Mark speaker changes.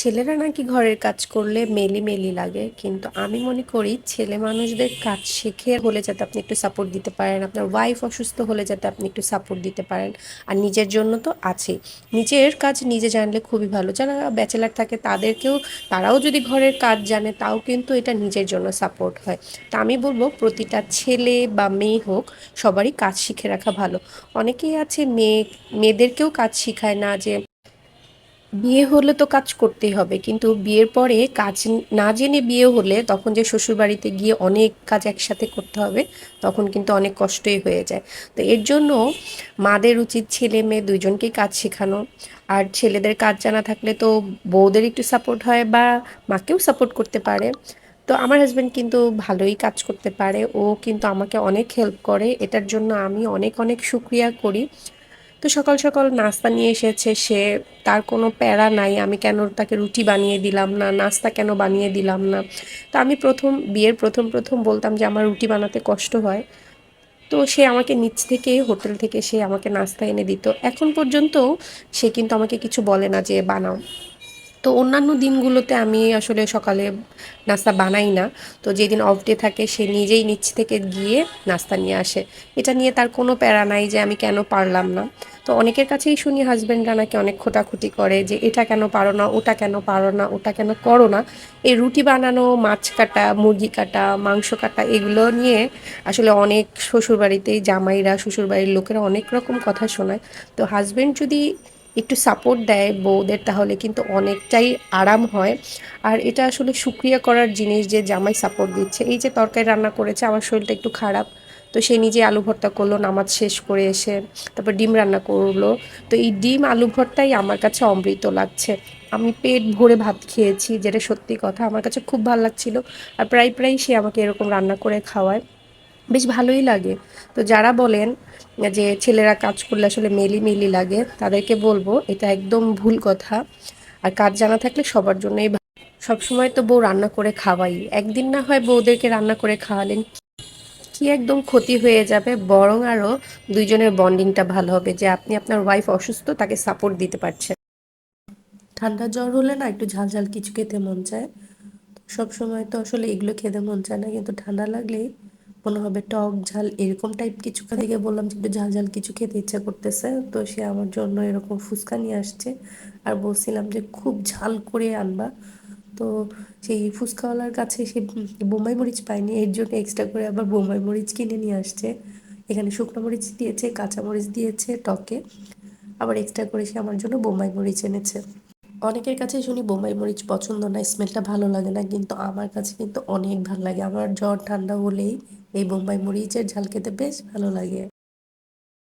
Speaker 1: ছেলেরা নাকি ঘরের কাজ করলে মেলি মেলি লাগে, কিন্তু আমি মনে করি ছেলে মানুষদের কাজ শিখে হলে যাতে আপনি একটু সাপোর্ট দিতে পারেন, আপনার ওয়াইফ অসুস্থ হলে যাতে আপনি একটু সাপোর্ট দিতে পারেন, আর নিজের জন্য তো আছেই। নিজের কাজ নিজে জানলে খুবই ভালো, যারা ব্যাচেলার থাকে তাদেরকেও, তারাও যদি ঘরের কাজ জানে তাও কিন্তু এটা নিজের জন্য সাপোর্ট হয়। তা আমি বলব প্রতিটা ছেলে বা মেয়ে হোক সবারই কাজ শিখে রাখা ভালো। অনেকেই আছে মেয়ে, মেয়েদেরকেও কাজ শিখায় না যে বিয়ে হলে তো কাজ করতেই হবে। কিন্তু বিয়ের পরে কাজ না জেনে বিয়ে হলে তখন যে শ্বশুরবাড়িতে গিয়ে অনেক কাজ একসাথে করতে হবে, তখন কিন্তু অনেক কষ্টই হয়ে যায়। তো এর জন্য মাদের উচিত ছেলে মেয়ে দুইজনকেই কাজ শেখানো। আর ছেলেদের কাজ জানা থাকলে তো বউদের একটু সাপোর্ট হয় বা মাকেও সাপোর্ট করতে পারে। তো আমার হাজব্যান্ড কিন্তু ভালোই কাজ করতে পারে। ও কিন্তু আমাকে অনেক হেল্প করে। এটার জন্য আমি অনেক অনেক শুক্রিয়া করি। তো সকাল সকাল নাস্তা নিয়ে এসেছে সে, তার কোনো প্যারা নাই, আমি কেন তাকে রুটি বানিয়ে দিলাম না, নাস্তা কেন বানিয়ে দিলাম না? তো আমি প্রথম, বিয়ের প্রথম প্রথম বলতাম যে আমার রুটি বানাতে কষ্ট হয়। তো সে আমাকে নিচ থেকে, হোটেল থেকে সে আমাকে নাস্তা এনে দিত। এখন পর্যন্ত সে কিন্তু আমাকে কিছু বলে না যে বানাও। তো অন্যান্য দিনগুলোতে আমি আসলে সকালে নাস্তা বানাই না। তো যেদিন অফ ডে থাকে সে নিজেই নিচ থেকে গিয়ে নাস্তা নিয়ে আসে। এটা নিয়ে তার কোনো প্যারা নাই যে আমি কেন পারলাম না। তো অনেকের কাছেই শুনি হাজব্যান্ডরা নাকি অনেক খোটাখুটি করে যে এটা কেন পারো না, ওটা কেন পারো না, ওটা কেন করো না। এই রুটি বানানো, মাছ কাটা, মুরগি কাটা, মাংস কাটা এগুলো নিয়ে আসলে অনেক শ্বশুরবাড়িতেই জামাইরা, শ্বশুরবাড়ির লোকেরা অনেক রকম কথা শোনায়। তো হাজব্যান্ড যদি একটু সাপোর্ট দেয় বউদের, তাহলে কিন্তু অনেকটাই আরাম হয়। আর এটা আসলে সুক্রিয়া করার জিনিস যে জামাই সাপোর্ট দিচ্ছে। এই যে তরকারি রান্না করেছে, আমার শরীরটা একটু খারাপ। তো সে নিজে আলু ভর্তা করল, নামাজ শেষ করে এসে তারপর ডিম রান্না করল। তো এই ডিম আলু ভর্তাই আমার কাছে অমৃত লাগছে। আমি পেট ভরে ভাত খেয়েছি, যেটা সত্যি কথা। আমার কাছে খুব ভালো লাগছিল। আর প্রায় প্রায় সে আমাকে এরকম রান্না করে খাওয়ায়। বেশ ভালোই লাগে। তো যারা বলেন যে ছেলেরা কাজ করলে আসলে মেলি মেলি লাগে, তাদেরকে বলব এটা একদম ভুল কথা। আর কাজ জানা থাকলে সবার জন্যই সবসময় তো বউ রান্না করে খাওয়াই। একদিন না হয় বউদেরকে রান্না করে খাওয়ালেন, কি একদম ক্ষতি হয়ে যাবে? বরং আরও দুইজনের বন্ডিংটা ভালো হবে যে আপনি আপনার ওয়াইফ অসুস্থ, তাকে সাপোর্ট দিতে পারছেন। ঠান্ডা জ্বর হলে না একটু ঝাল ঝাল কিছু খেতে মন চায়। সব সময় তো আসলে এগুলো খেতে মন চায় না, কিন্তু ঠান্ডা লাগলেই হবে টক ঝাল এরকম টাইপ কিছু থেকে বললাম যে একটু ঝাল ঝাল কিছু খেতে ইচ্ছা করতেছে, তো সে আমার জন্য এরকম ফুচকা নিয়ে আসছে। আর বলছিলাম যে খুব ঝাল করে আনবা। তো সেই ফুচকাওয়ালার কাছে সে বোম্বাই মরিচ পায়নি, এর জন্য এক্সট্রা করে আবার বোম্বাই মরিচ কিনে নিয়ে আসছে। এখানে শুকনো মরিচ দিয়েছে, কাঁচা মরিচ দিয়েছে টকে। আবার এক্সট্রা করে সে আমার জন্য বোম্বাই মরিচ এনেছে। অনেকের কাছে শুনি, বোম্বাই মরিচ পছন্দ না, স্মেলটা ভালো লাগে না। কিন্তু আমার কাছে কিন্তু অনেক ভালো লাগে। আমার জ্বর ঠান্ডা হলেই এই বোম্বাই মরিচের ঝাল খেতে বেশ ভালো লাগে।